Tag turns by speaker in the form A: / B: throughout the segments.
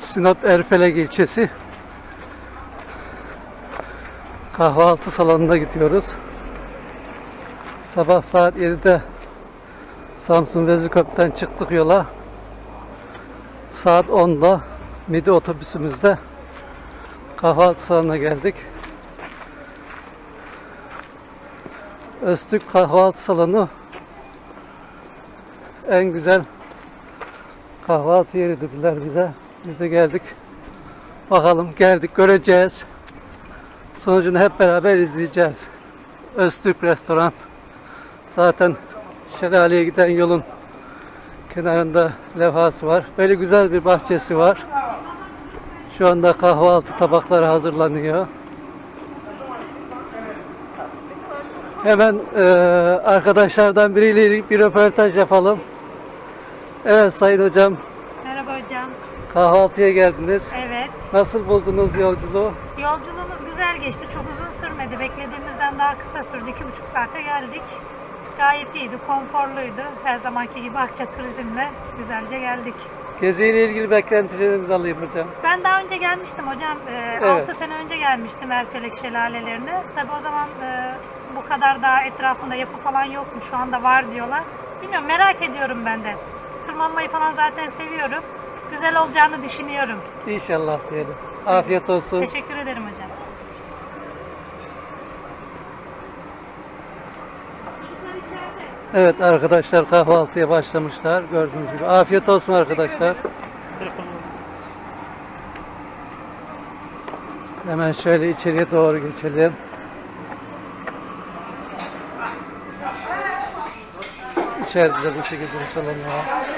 A: Sinop Erfelek ilçesi kahvaltı salonuna gidiyoruz. Sabah saat 7'de Samsun Vezirköprü'den çıktık yola. Saat 10'da midi otobüsümüzde kahvaltı salonuna geldik. Öztürk kahvaltı salonu en güzel kahvaltı yeri dediler bize. Biz de geldik. Bakalım geldik göreceğiz. Sonucunu hep beraber izleyeceğiz. Öztürk Restoran. Zaten şelaleye giden yolun kenarında levhası var. Böyle güzel bir bahçesi var. Şu anda kahvaltı tabakları hazırlanıyor. Hemen eee, arkadaşlardan biriyle bir röportaj yapalım. Evet Sayın Hocam
B: Merhaba hocam.
A: Kahvaltıya geldiniz.
B: Evet.
A: Nasıl buldunuz yolculuğu?
B: Yolculuğumuz güzel geçti. Çok uzun sürmedi. Beklediğimizden daha kısa sürdü. İki buçuk saate geldik. Gayet iyiydi, konforluydu. Her zamanki gibi Akça Turizm'le güzelce geldik.
A: Geziyle ilgili beklentilerinizi alayım hocam.
B: Ben daha önce gelmiştim hocam. Ee,
A: Evet.
B: 6 sene önce gelmiştim Erfelek Şelalelerine. Tabii o zaman e, bu kadar daha etrafında yapı falan yokmuş. Şu anda var diyorlar. Bilmiyorum merak ediyorum ben de. Tırmanmayı falan zaten seviyorum. Güzel olacağını düşünüyorum.
A: İnşallah diyelim. Afiyet olsun.
B: Teşekkür ederim hocam.
A: Evet arkadaşlar kahvaltıya başlamışlar. Gördüğünüz gibi. Afiyet olsun arkadaşlar. Hemen şöyle içeriye doğru geçelim. İçeride de bu şekilde salon var.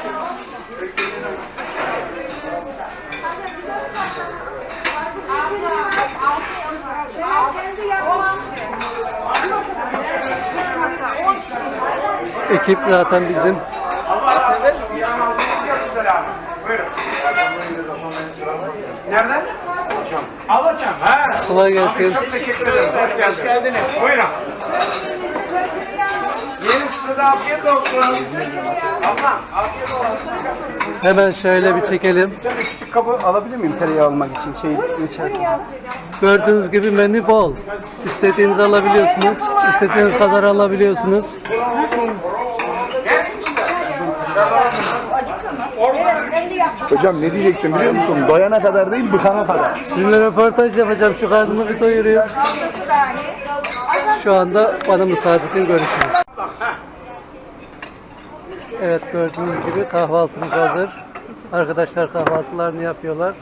A: Ekip zaten bizim.
C: Nereden? Alacağım. Ha.
A: Kolay gelsin.
C: Çok teşekkür ederim. Hoş geldiniz. Buyurun. Yeni size de afiyet olsun. Abla afiyet olsun.
A: Hemen şöyle bir çekelim.
D: Bir tane küçük kabı alabilir miyim tereyağı almak için? Şey, reçel.
A: Gördüğünüz gibi menü bol. İstediğinizi alabiliyorsunuz. İstediğiniz kadar alabiliyorsunuz.
D: Hocam ne diyeceksin biliyor musun? Doyana kadar değil, bıkana kadar.
A: Sizinle röportaj yapacağım. Şu karnımı bir doyurayım. Şu anda bana müsaade edin görüşürüz. Evet gördüğünüz gibi kahvaltımız hazır. Arkadaşlar kahvaltılarını yapıyorlar.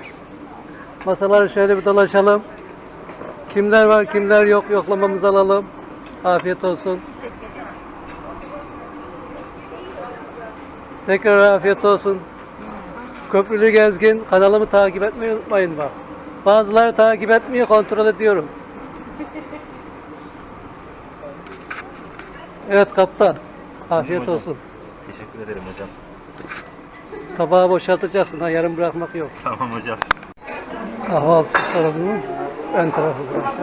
A: Masaları şöyle bir dolaşalım. Kimler var kimler yok yoklamamızı alalım. Afiyet olsun. Tekrar afiyet olsun. Köprülü Gezgin kanalımı takip etmeyi unutmayın bak. Bazıları takip etmiyor kontrol ediyorum. Evet kaptan. Afiyet olsun.
E: Teşekkür ederim hocam.
A: Tabağı boşaltacaksın ha yarım bırakmak yok.
E: Tamam hocam.
A: Kahvaltı salonunun ön tarafı burası.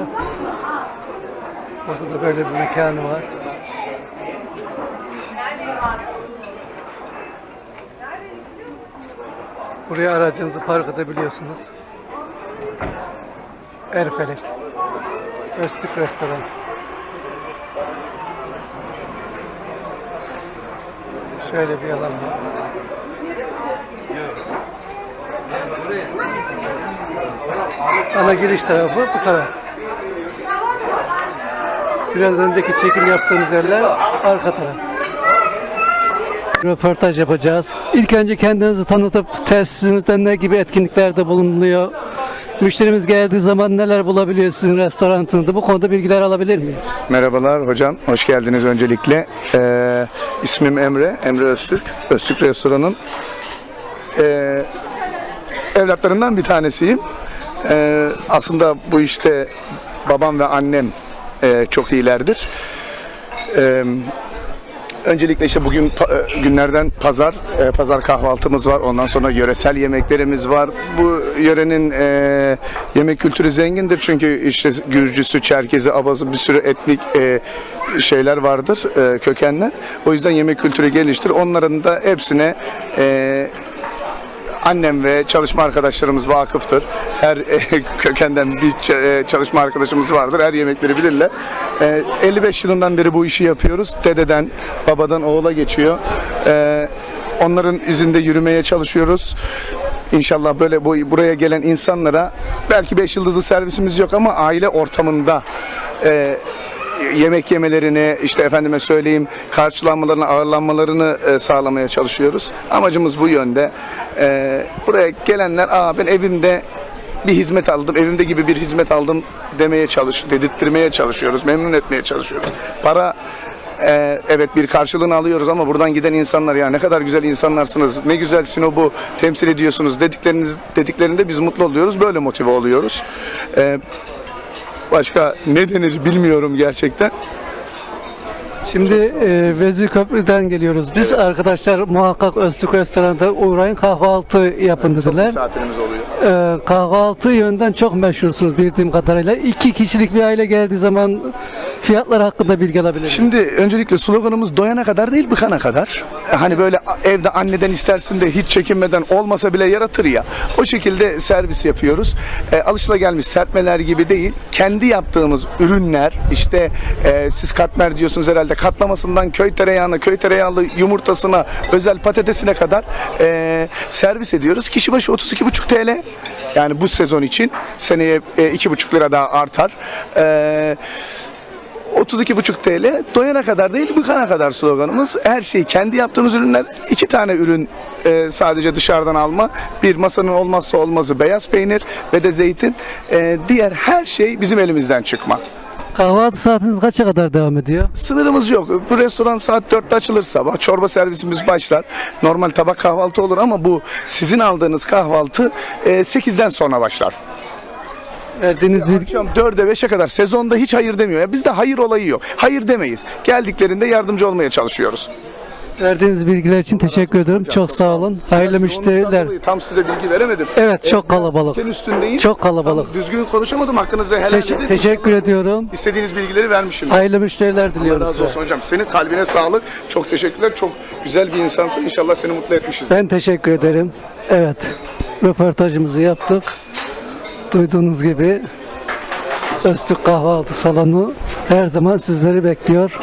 A: Burada da böyle bir mekanı var. Buraya aracınızı park edebiliyorsunuz. Erfelek. Öztürk Restoran. Şöyle bir var. Ana giriş tarafı bu kadar. Biraz önceki çekim yaptığımız yerler arka taraf. Röportaj yapacağız. İlk önce kendinizi tanıtıp tesisinizde ne gibi etkinliklerde bulunuyor? Müşterimiz geldiği zaman neler bulabiliyor sizin restoranınızda? Bu konuda bilgiler alabilir miyim?
D: Merhabalar hocam, hoş geldiniz öncelikle. Ee, ismim Emre, Emre Öztürk. Öztürk Restoran'ın ee, evlatlarından bir tanesiyim. Ee, aslında bu işte babam ve annem ee, çok iyilerdir. Ee, Öncelikle işte bugün e, günlerden pazar, e, pazar kahvaltımız var. Ondan sonra yöresel yemeklerimiz var. Bu yörenin e, yemek kültürü zengindir. Çünkü işte Gürcüsü, Çerkezi, Abazı bir sürü etnik e, şeyler vardır, e, kökenler. O yüzden yemek kültürü geliştir. Onların da hepsine e, annem ve çalışma arkadaşlarımız vakıftır. Her e, kökenden bir e, çalışma arkadaşımız vardır. Her yemekleri bilirler. E, 55 yılından beri bu işi yapıyoruz. Dededen, babadan oğula geçiyor. E, onların izinde yürümeye çalışıyoruz. İnşallah böyle bu, buraya gelen insanlara belki 5 yıldızlı servisimiz yok ama aile ortamında e, yemek yemelerini işte efendime söyleyeyim karşılanmalarını ağırlanmalarını e, sağlamaya çalışıyoruz. Amacımız bu yönde. E, buraya gelenler Aa, ben evimde bir hizmet aldım, evimde gibi bir hizmet aldım demeye çalış, dedirttirmeye çalışıyoruz, memnun etmeye çalışıyoruz. Para e, evet bir karşılığını alıyoruz ama buradan giden insanlar ya ne kadar güzel insanlarsınız, ne güzel Sinop'u temsil ediyorsunuz dedikleriniz dediklerinde biz mutlu oluyoruz, böyle motive oluyoruz. E, başka ne denir bilmiyorum gerçekten.
A: Şimdi e, Vezir Köprü'den geliyoruz. Biz arkadaşlar muhakkak Öztürk Restoran'da uğrayın kahvaltı yapın dediler.
D: Misafirimiz oluyor.
A: E, kahvaltı yönden çok meşhursunuz bildiğim kadarıyla. İki kişilik bir aile geldiği zaman fiyatlar hakkında bilgi alabilir?
D: Şimdi öncelikle sloganımız doyana kadar değil bıkana kadar. Hani böyle evde anneden istersin de hiç çekinmeden olmasa bile yaratır ya. O şekilde servis yapıyoruz. E, alışılagelmiş serpmeler gibi değil. Kendi yaptığımız ürünler işte e, siz katmer diyorsunuz herhalde katlamasından köy tereyağına, köy tereyağlı yumurtasına, özel patatesine kadar e, servis ediyoruz. Kişi başı 32,5 TL. Yani bu sezon için seneye e, 2,5 lira daha artar. E, 32,5 TL doyana kadar değil bıkana kadar sloganımız. Her şey kendi yaptığımız ürünler. iki tane ürün e, sadece dışarıdan alma. Bir masanın olmazsa olmazı beyaz peynir ve de zeytin. E, diğer her şey bizim elimizden çıkma.
A: Kahvaltı saatiniz kaça kadar devam ediyor?
D: Sınırımız yok. Bu restoran saat 4'te açılır sabah. Çorba servisimiz başlar. Normal tabak kahvaltı olur ama bu sizin aldığınız kahvaltı e, 8'den sonra başlar.
A: Verdiğiniz bilgi
D: Akşam 4'e 5'e kadar sezonda hiç hayır demiyor. Ya bizde hayır olayı yok. Hayır demeyiz. Geldiklerinde yardımcı olmaya çalışıyoruz.
A: verdiğiniz bilgiler için teşekkür ederim. Çok sağ olun. Hayırlı müşteriler.
D: Tam size bilgi veremedim.
A: Evet, çok kalabalık.
D: üstündeyim.
A: Çok kalabalık.
D: Tam düzgün konuşamadım. Hakkınızı helal
A: Teş-
D: edin.
A: teşekkür ediyorum.
D: İstediğiniz bilgileri vermişim.
A: Hayırlı müşteriler
D: Allah
A: diliyorum
D: razı
A: size.
D: olsun hocam. Senin kalbine sağlık. Çok teşekkürler. Çok güzel bir insansın. İnşallah seni mutlu etmişiz.
A: Ben teşekkür ederim. Evet, röportajımızı yaptık. Duyduğunuz gibi Öztürk Kahvaltı Salonu her zaman sizleri bekliyor.